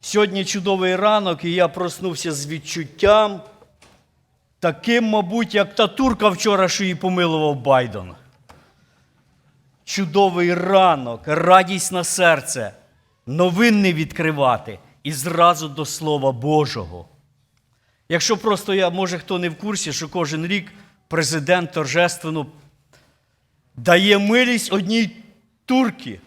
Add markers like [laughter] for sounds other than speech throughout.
Сьогодні чудовий ранок, і я проснувся з відчуттям, таким, мабуть, як та турка вчора, що її помилував Байден. Чудовий ранок, радість на серце, новин не відкривати і зразу до Слова Божого. Якщо просто я, може, хто не в курсі, що кожен рік президент торжественно дає милість одній турці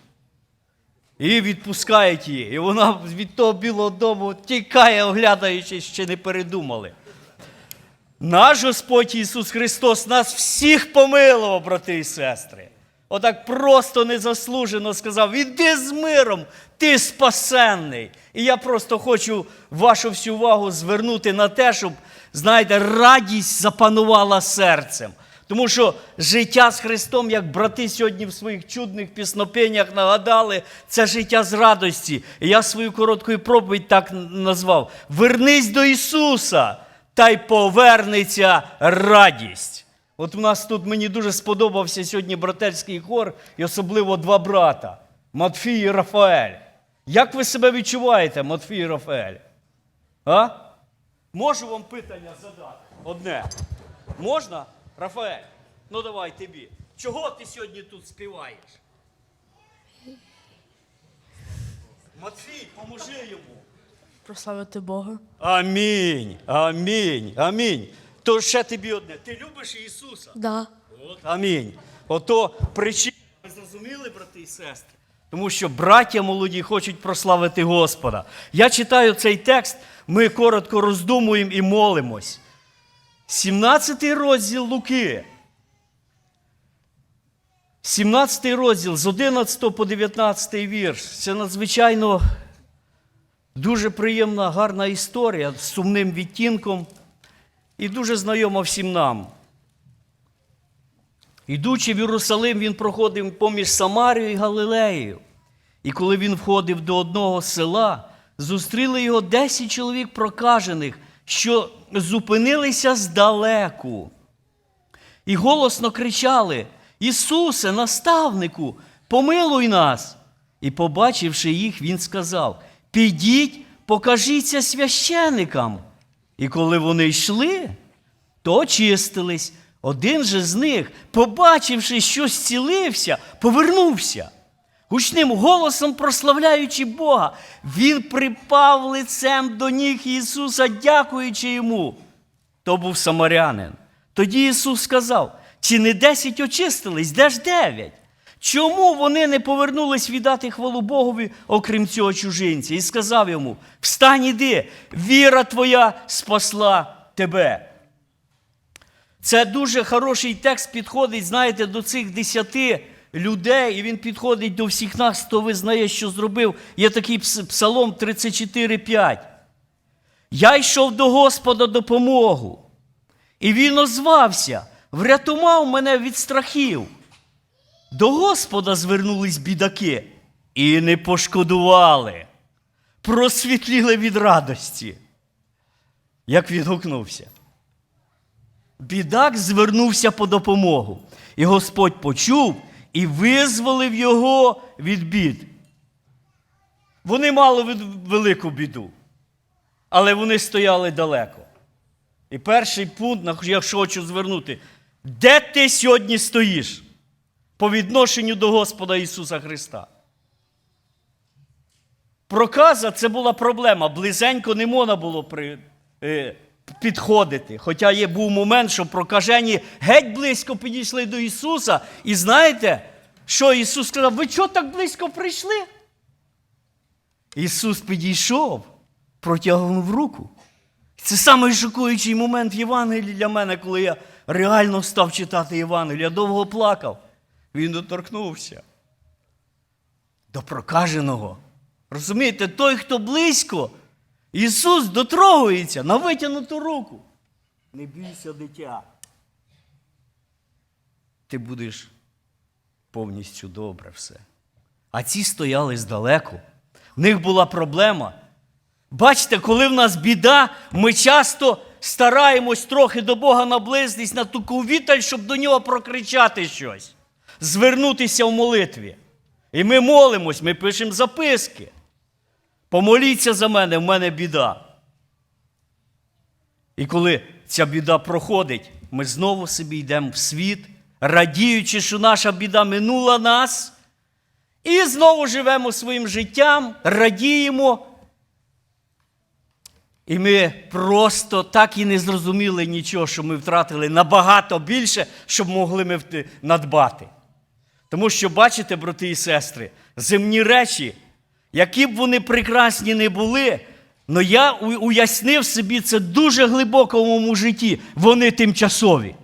і відпускає її. І вона від того Білого дому тікає, оглядаючись, ще не передумали. Наш Господь Ісус Христос нас всіх помилував, брати і сестри. Отак просто незаслужено сказав: іди з миром, ти спасенний. І я просто хочу вашу всю увагу звернути на те, щоб, знаєте, радість запанувала серцем. Тому що життя з Христом, як брати сьогодні в своїх чудних піснопеннях нагадали, це життя з радості. І я свою коротку проповідь так назвав: Вернись до Ісуса, та й повернеться радість. От у нас тут мені дуже сподобався сьогодні братерський хор, і особливо два брата Матфій і Рафаель. Як ви себе відчуваєте, Матфій і Рафаель? А? Можу вам питання задати? Одне. Можна? Рафаель? Ну давай тобі. Чого ти сьогодні тут співаєш? Матфій, поможи йому. Прославити Бога. Амінь. Амінь. Амінь. То ще тобі одне. Ти любиш Ісуса? Да. От, амінь. Ото причина, ви зрозуміли, брати і сестри? Тому що браття молоді хочуть прославити Господа. Я читаю цей текст, ми коротко роздумуємо і молимось. 17 розділ Луки. 17 розділ з 11 по 19 вірш. Це надзвичайно дуже приємна, гарна історія з сумним відтінком і дуже знайома всім нам. Ідучи в Єрусалим, він проходив поміж Самарією і Галилеєю. І коли він входив до одного села, зустріли його десять чоловік прокажених, що зупинилися здалеку. І голосно кричали: Ісусе, наставнику, помилуй нас. І, побачивши їх, він сказав: Підіть, покажіться священикам. І коли вони йшли, то очистились. Один же з них, побачивши, що зцілився, повернувся. Гучним голосом прославляючи Бога, він припав лицем до ніг Ісуса, дякуючи йому. То був самарянин. Тоді Ісус сказав: чи не десять очистились, де ж дев'ять? Чому вони не повернулись віддати хвалу Богові, окрім цього чужинця? І сказав йому: Встань, іди, віра твоя спасла тебе. Це дуже хороший текст підходить, знаєте, до цих десяти людей, і він підходить до всіх нас, хто визнає, що зробив. Є такий псалом 34,5. Я йшов до Господа допомогу, і він озвався, врятував мене від страхів. До Господа звернулись бідаки і не пошкодували, просвітліли від радості. Як відгукнувся. Бідак звернувся по допомогу, і Господь почув і визволив його від бід. Вони мали велику біду, але вони стояли далеко. І перший пункт, на я хочу звернути, де ти сьогодні стоїш по відношенню до Господа Ісуса Христа? Проказа це була проблема. Близенько не можна було при, е, підходити. Хоча є був момент, що прокажені геть близько підійшли до Ісуса. І знаєте, що Ісус сказав? Ви чого так близько прийшли? Ісус підійшов, протягнув руку. Це самий шокуючий момент в Євангелії для мене, коли я реально став читати Євангелія. Я довго плакав. Він доторкнувся до прокаженого. Розумієте, той, хто близько, Ісус дотрогується на витягнуту руку. Не бійся, дитя. Ти будеш повністю добре все. А ці стояли здалеку. В них була проблема. Бачите, коли в нас біда, ми часто стараємось трохи до Бога наблизитись на таку віталь, щоб до нього прокричати щось, звернутися в молитві. І ми молимось, ми пишемо записки. Помоліться за мене, в мене біда. І коли ця біда проходить, ми знову собі йдемо в світ, радіючи, що наша біда минула нас, і знову живемо своїм життям, радіємо. І ми просто так і не зрозуміли нічого, що ми втратили набагато більше, щоб могли ми надбати. Тому що, бачите, брати і сестри, земні речі, які б вони прекрасні не були, але я уяснив собі це дуже глибоко в моєму житті. Вони тимчасові.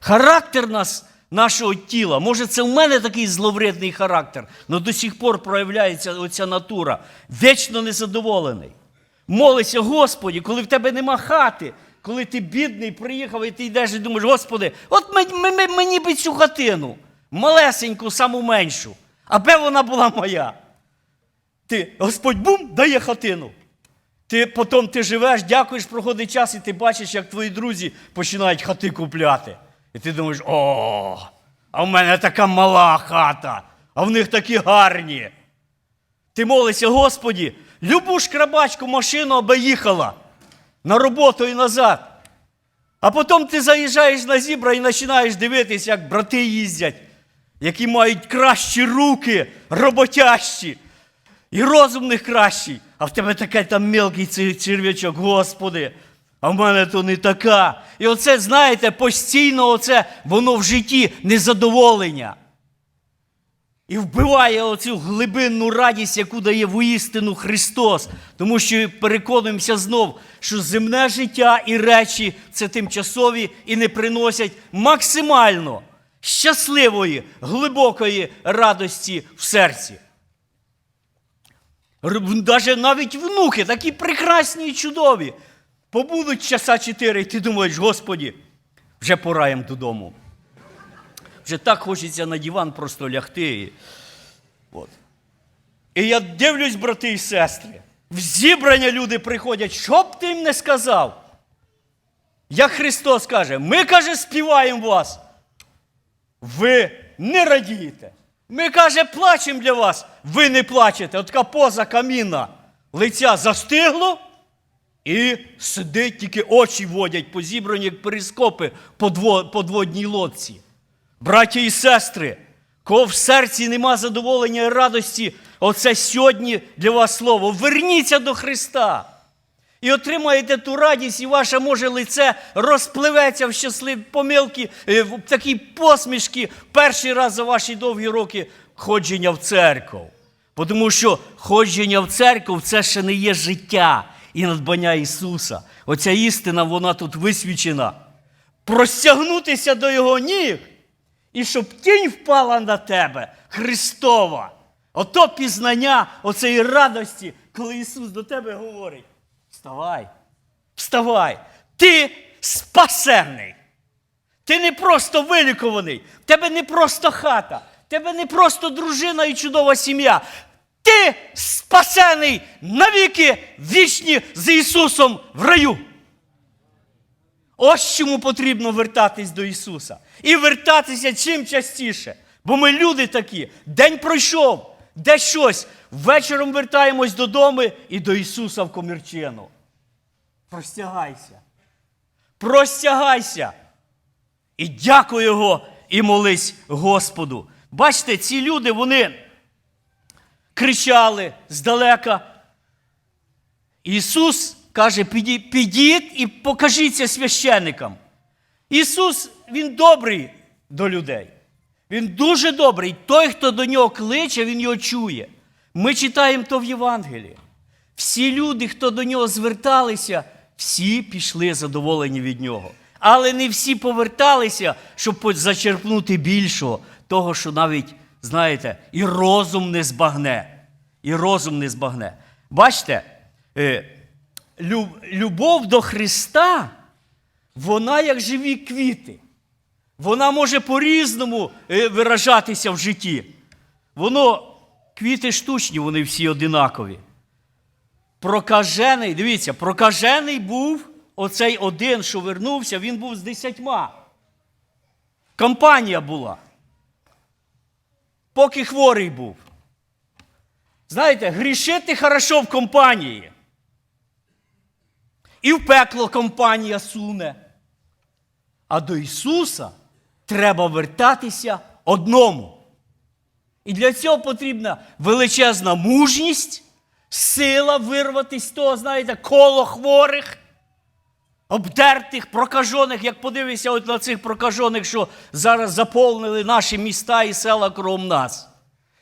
Характер нас, нашого тіла, може, це в мене такий зловредний характер, але до сих пор проявляється оця натура, вічно незадоволений. Молися, Господі, коли в тебе нема хати, коли ти бідний, приїхав і ти йдеш і думаєш, Господи, от мені, би цю хатину, малесеньку, саму меншу, аби вона була моя. Ти, Господь бум, дає хатину. Ти потім ти живеш, дякуєш, проходить час, і ти бачиш, як твої друзі починають хати купляти. І ти думаєш, о, а в мене така мала хата, а в них такі гарні. Ти молишся, Господі, любу шкрабачку машину аби їхала на роботу і назад. А потім ти заїжджаєш на зібра і починаєш дивитися, як брати їздять, які мають кращі руки, роботящі. І розум них кращий, а в тебе такий там мелкий черв'ячок, Господи. А в мене то не така. І оце, знаєте, постійно оце, воно в житті незадоволення. І вбиває оцю глибинну радість, яку дає воістину Христос. Тому що переконуємося знов, що земне життя і речі це тимчасові і не приносять максимально щасливої, глибокої радості в серці. Даже навіть внуки, такі прекрасні і чудові, побудуть часа чотири, і ти думаєш, Господі, вже пора їм додому. Вже так хочеться на диван просто лягти. От. і я дивлюсь, брати і сестри, в зібрання люди приходять, що б ти їм не сказав. Як Христос каже, ми, каже, співаємо вас. Ви не радієте. Ми, каже, плачемо для вас. Ви не плачете. От така поза каміна. Лиця застигло і сидить, тільки очі водять по зібранні, як перископи по подводній лодці. Браті і сестри, кого в серці нема задоволення і радості, оце сьогодні для вас слово. Верніться до Христа. І отримаєте ту радість, і ваше може лице розпливеться в щасливі помилки, е, в такі посмішки перший раз за ваші довгі роки ходження в церкву. Бо Тому що ходження в церкву це ще не є життя і надбання Ісуса. Оця істина, вона тут висвічена. Простягнутися до Його ніг, і щоб тінь впала на тебе, Христова. Ото пізнання оцеї радості, коли Ісус до тебе говорить. Вставай, вставай. Ти спасенний. Ти не просто вилікуваний, в тебе не просто хата, в тебе не просто дружина і чудова сім'я. Ти спасений навіки вічні з Ісусом в раю. Ось чому потрібно вертатись до Ісуса. І вертатися чим частіше. Бо ми люди такі. День пройшов, де щось. Вечором вертаємось додому і до Ісуса в комірчину. Простягайся. Простягайся. І дякуй Його, і молись Господу. Бачите, ці люди, вони кричали здалека. Ісус каже, підіть і покажіться священникам. Ісус, Він добрий до людей. Він дуже добрий. Той, хто до нього кличе, він його чує. Ми читаємо то в Євангелії. Всі люди, хто до нього зверталися, всі пішли задоволені від нього. Але не всі поверталися, щоб зачерпнути більшого, того, що навіть, знаєте, і розум не збагне. І розум не збагне. Бачите, е, любов до Христа, вона як живі квіти. Вона може по-різному е, виражатися в житті. Воно, квіти штучні, вони всі одинакові. Прокажений, дивіться, прокажений був оцей один, що вернувся, він був з десятьма. Компанія була. Поки хворий був. Знаєте, грішити хорошо в компанії. І в пекло компанія суне. А до Ісуса треба вертатися одному. І для цього потрібна величезна мужність, сила вирватися з того, знаєте, коло хворих, обдертих, прокажених, як подивися от на цих прокажених, що зараз заповнили наші міста і села кругом нас.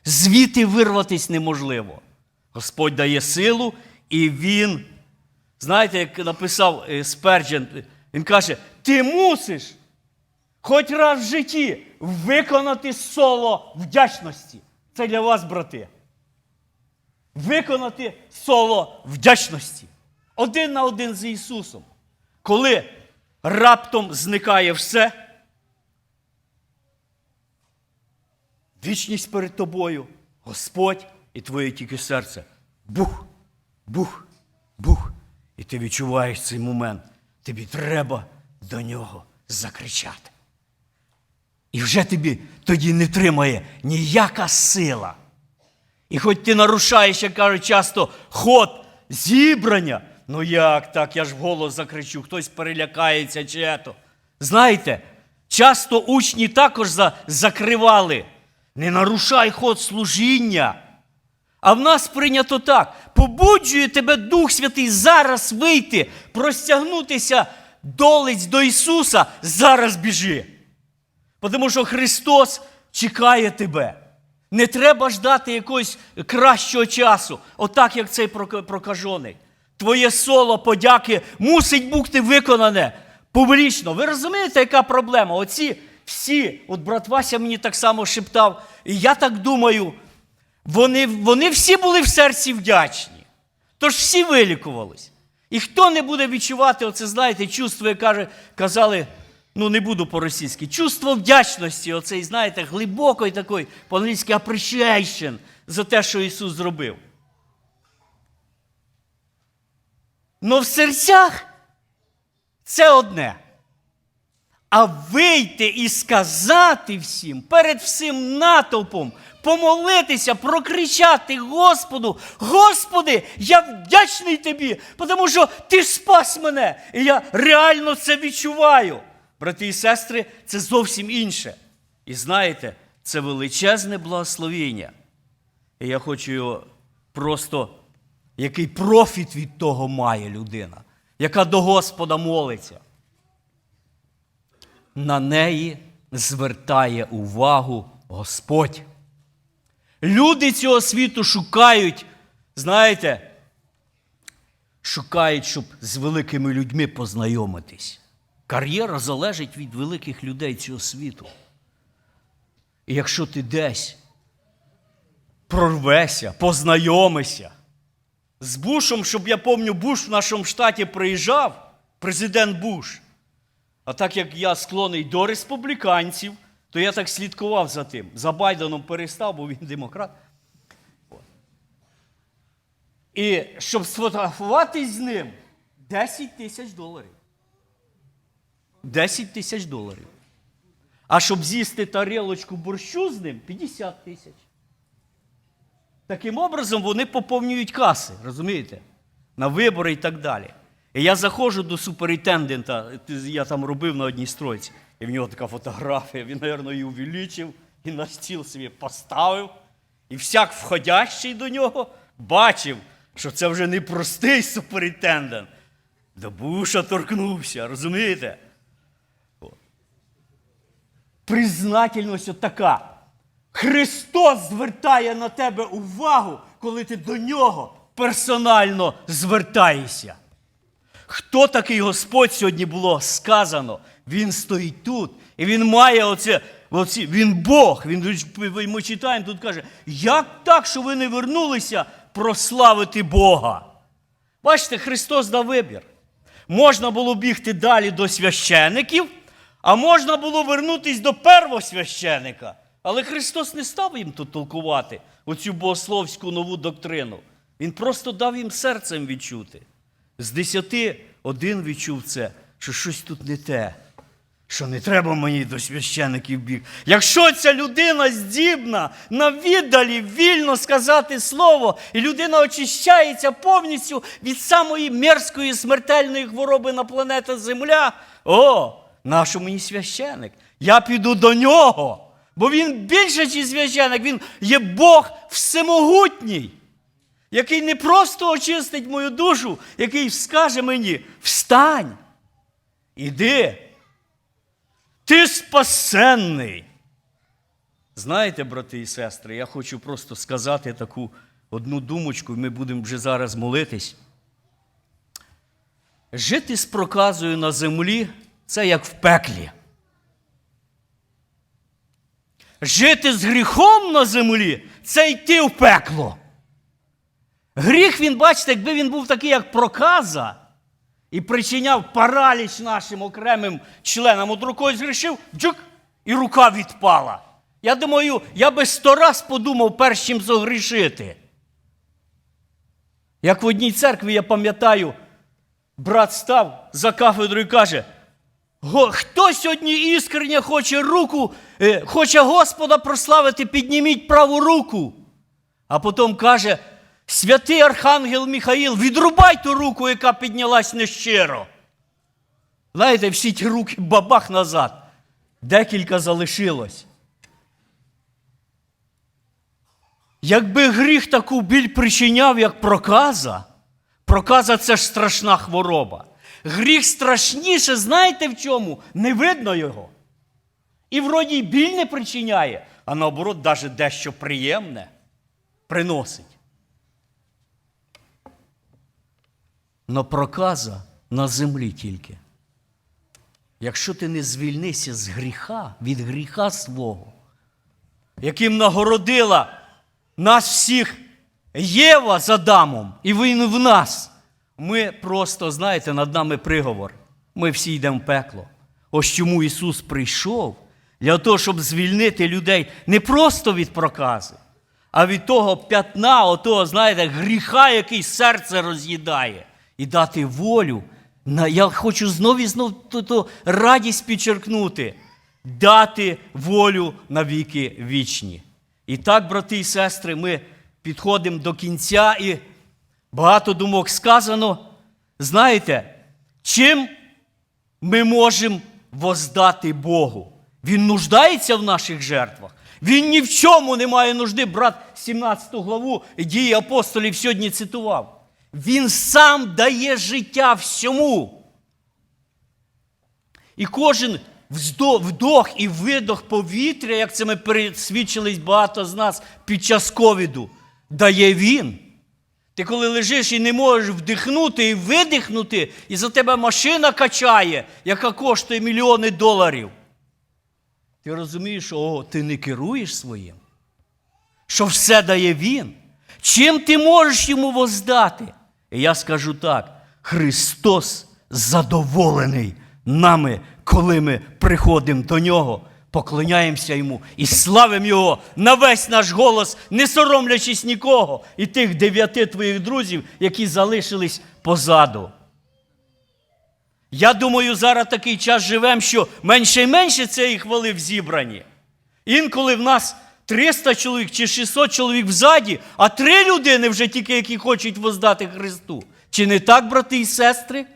Звідти вирватися неможливо. Господь дає силу, і Він, знаєте, як написав е, Сперджен, він каже: ти мусиш хоч раз в житті виконати соло вдячності. Це для вас, брати. Виконати соло вдячності. Один на один з Ісусом. Коли раптом зникає все, вічність перед тобою, Господь і твоє тільки серце. Бух, бух, бух. І ти відчуваєш цей момент. Тобі треба до нього закричати. І вже тобі тоді не тримає ніяка сила. І хоч ти нарушаєш, як кажуть часто, ход зібрання, ну як так, я ж вголос закричу, хтось перелякається чи ето. Знаєте, часто учні також за- закривали. Не нарушай ход служіння. А в нас прийнято так: побуджує тебе Дух Святий зараз вийти, простягнутися долиць до Ісуса, зараз біжи. Тому що Христос чекає тебе. Не треба ждати якогось кращого часу, отак, як цей прока- прокажений. Твоє соло подяки мусить бути виконане публічно. Ви розумієте, яка проблема? Оці всі, от брат Вася мені так само шептав, і я так думаю, вони, вони всі були в серці вдячні. Тож всі вилікувались. І хто не буде відчувати, оце, знаєте, чувство, як каже, казали, ну не буду по-російськи, чувство вдячності, оцей, знаєте, глибокої такої, по-англійськи appreciation за те, що Ісус зробив. Но в серцях це одне. А вийти і сказати всім перед всім натовпом, помолитися, прокричати Господу, Господи, я вдячний тобі, тому що ти спас мене. І я реально це відчуваю. Брати і сестри, це зовсім інше. І знаєте, це величезне благословіння. І я хочу його просто, який профіт від того має людина, яка до Господа молиться на неї звертає увагу Господь. Люди цього світу шукають, знаєте, шукають, щоб з великими людьми познайомитись. Кар'єра залежить від великих людей цього світу. І якщо ти десь прорвешся, познайомишся з Бушом, щоб я пам'ятаю, Буш в нашому штаті приїжджав, президент Буш. А так як я склонний до республіканців, то я так слідкував за тим. За Байденом перестав, бо він демократ. І щоб сфотографуватись з ним 10 тисяч доларів. 10 тисяч доларів. А щоб з'їсти тарілочку борщу з ним 50 тисяч. Таким образом, вони поповнюють каси, розумієте? На вибори і так далі. І я заходжу до суперінтендента, я там робив на одній стройці, і в нього така фотографія, він, мабуть, її увеличив і на стіл собі поставив. І всяк входящий до нього бачив, що це вже не простий суперінтендент. До Буша торкнувся, розумієте? Признательність така. Христос звертає на тебе увагу, коли ти до нього персонально звертаєшся. Хто такий Господь сьогодні було сказано? Він стоїть тут. І він має оце, оці, він Бог. Він, ми читаємо, тут каже, як так, що ви не вернулися прославити Бога? Бачите, Христос дав вибір. Можна було бігти далі до священиків, а можна було вернутися до первосвященика. Але Христос не став їм тут толкувати оцю богословську нову доктрину. Він просто дав їм серцем відчути. З десяти один відчув це, що щось тут не те. що не треба мені до священиків біг. Якщо ця людина здібна на віддалі вільно сказати слово, і людина очищається повністю від самої мерзкої смертельної хвороби на планеті Земля, о, нащо мені священик? Я піду до нього, бо він більше, ніж священик, він є Бог всемогутній який не просто очистить мою душу, який скаже мені: встань, іди, ти спасенний. Знаєте, брати і сестри, я хочу просто сказати таку одну думочку, і ми будемо вже зараз молитись. Жити з проказою на землі це як в пеклі. Жити з гріхом на землі це йти в пекло. Гріх, він, бачите, якби він був такий, як проказа, і причиняв параліч нашим окремим членам. От рукою згрішив, джук, і рука відпала. Я думаю, я би сто раз подумав, перш чим зогрішити. Як в одній церкві, я пам'ятаю, брат став за кафедрою і каже: «Го- хто сьогодні іскренне хоче руку, е, хоче Господа прославити, підніміть праву руку. А потім каже: Святий Архангел Михаїл, відрубай ту руку, яка піднялась нещиро. Знаєте, всі ті руки [laughs] бабах назад. Декілька залишилось. Якби гріх таку біль причиняв, як проказа, проказа це ж страшна хвороба. Гріх страшніше, знаєте в чому? Не видно його. І вроді й біль не причиняє, а наоборот, навіть дещо приємне приносить. Но проказа на землі тільки. Якщо ти не звільнися з гріха, від гріха свого, яким нагородила нас всіх Єва з Адамом, і він в нас, ми просто, знаєте, над нами приговор. Ми всі йдемо в пекло. Ось чому Ісус прийшов для того, щоб звільнити людей не просто від прокази, а від того п'ятна, отого, знаєте, гріха, який серце роз'їдає, і дати волю. Я хочу знов і знов ту, ту радість підчеркнути, дати волю на віки вічні. І так, брати і сестри, ми підходимо до кінця, і багато думок сказано. Знаєте, чим ми можемо воздати Богу? Він нуждається в наших жертвах. Він ні в чому не має нужди. Брат 17 главу дії апостолів сьогодні цитував. Він сам дає життя всьому. І кожен вдох і видох повітря, як це ми пересвідчились багато з нас під час ковіду, дає він. Ти коли лежиш і не можеш вдихнути і видихнути, і за тебе машина качає, яка коштує мільйони доларів. Ти розумієш, о, ти не керуєш своїм, що все дає він. Чим ти можеш йому воздати? І я скажу так: Христос задоволений нами, коли ми приходимо до Нього, поклоняємося Йому і славимо Його на весь наш голос, не соромлячись нікого і тих дев'яти твоїх друзів, які залишились позаду. Я думаю, зараз такий час живемо, що менше і менше цієї хвали в зібрані. Інколи в нас 300 чоловік чи 600 чоловік взаді, а три людини вже тільки, які хочуть воздати Христу. Чи не так, брати і сестри?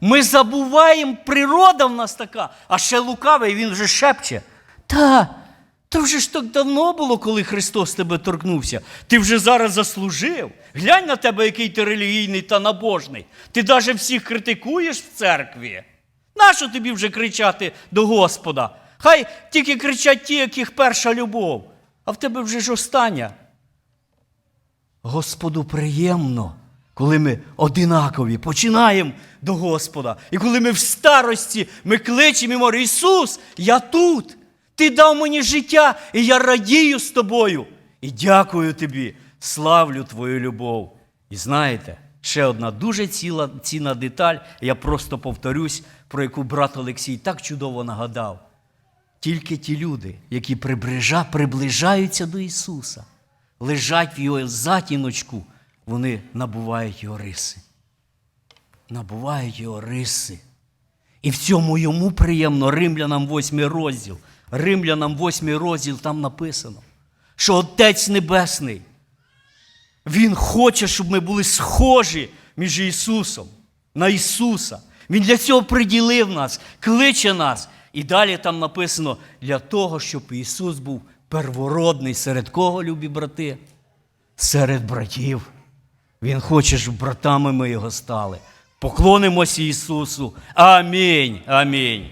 Ми забуваємо, природа в нас така, а ще лукавий, він вже шепче. Та, то вже ж так давно було, коли Христос тебе торкнувся. Ти вже зараз заслужив. Глянь на тебе, який ти релігійний та набожний. Ти навіть всіх критикуєш в церкві. Нащо тобі вже кричати до Господа? Хай тільки кричать ті, яких перша любов, а в тебе вже ж остання. Господу приємно, коли ми одинакові починаємо до Господа. І коли ми в старості, ми кличемо і говоримо, Ісус, я тут. Ти дав мені життя, і я радію з тобою. І дякую тобі, славлю твою любов. І знаєте, ще одна дуже ціла, цінна деталь, я просто повторюсь, про яку брат Олексій так чудово нагадав. Тільки ті люди, які приближа, приближаються до Ісуса, лежать в його затіночку, вони набувають його риси. Набувають його риси. І в цьому йому приємно Римлянам 8 розділ. Римлянам 8 розділ там написано, що Отець Небесний, Він хоче, щоб ми були схожі між Ісусом, на Ісуса. Він для цього приділив нас, кличе нас. І далі там написано для того, щоб Ісус був первородний серед кого, любі брати? Серед братів. Він хоче, щоб братами ми його стали. Поклонимося Ісусу. Амінь. Амінь.